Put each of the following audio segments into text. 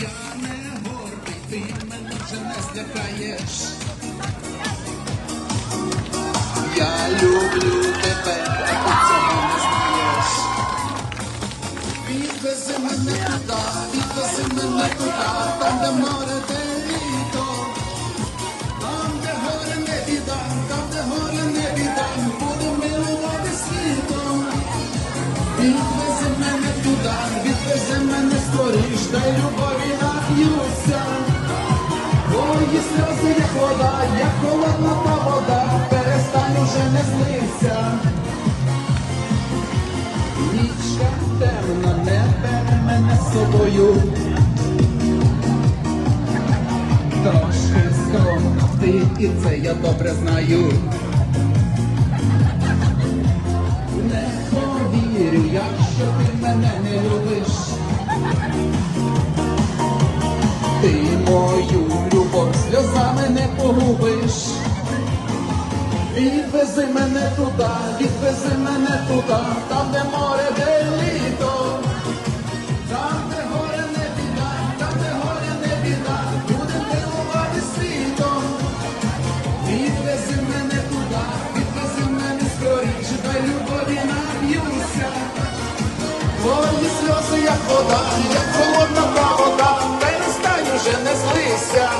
Я не гордий, ти мене вже не злякаєш. Я люблю тебе, а цього не знаєш. Відвези мене туди, відвези мене туда, там де море те літо, там де горе не біда, там де горе не біда, буде милувати світом. Відвези дай любові нап'юся. Твої сльози, як вода, як холодна та вода, перестань уже не злися. Нічка темна, не бере мене з собою. Трошки скромна ти, і це я добре знаю. Не повірю, якщо ти мене не Відвези мене туди, відвези мене туди, там, де море, де там, де горе не біда, там, де горе не біда, будем світом. Відвези мене туди, відвези мене скоріш, дай любові наб'юся. Твої сльози, як вода, як холодна та вода, перестань уже не злися.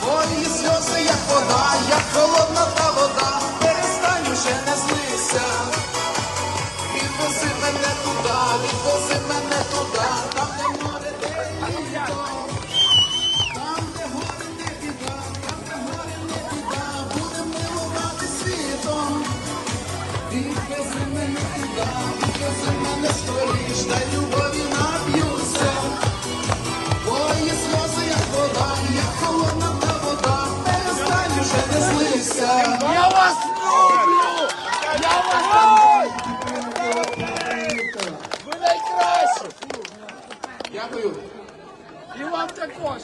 Твої сльози, як вода, як холодна та вода, перестань уже не злися. Відвези мене туди, відвези І вам також!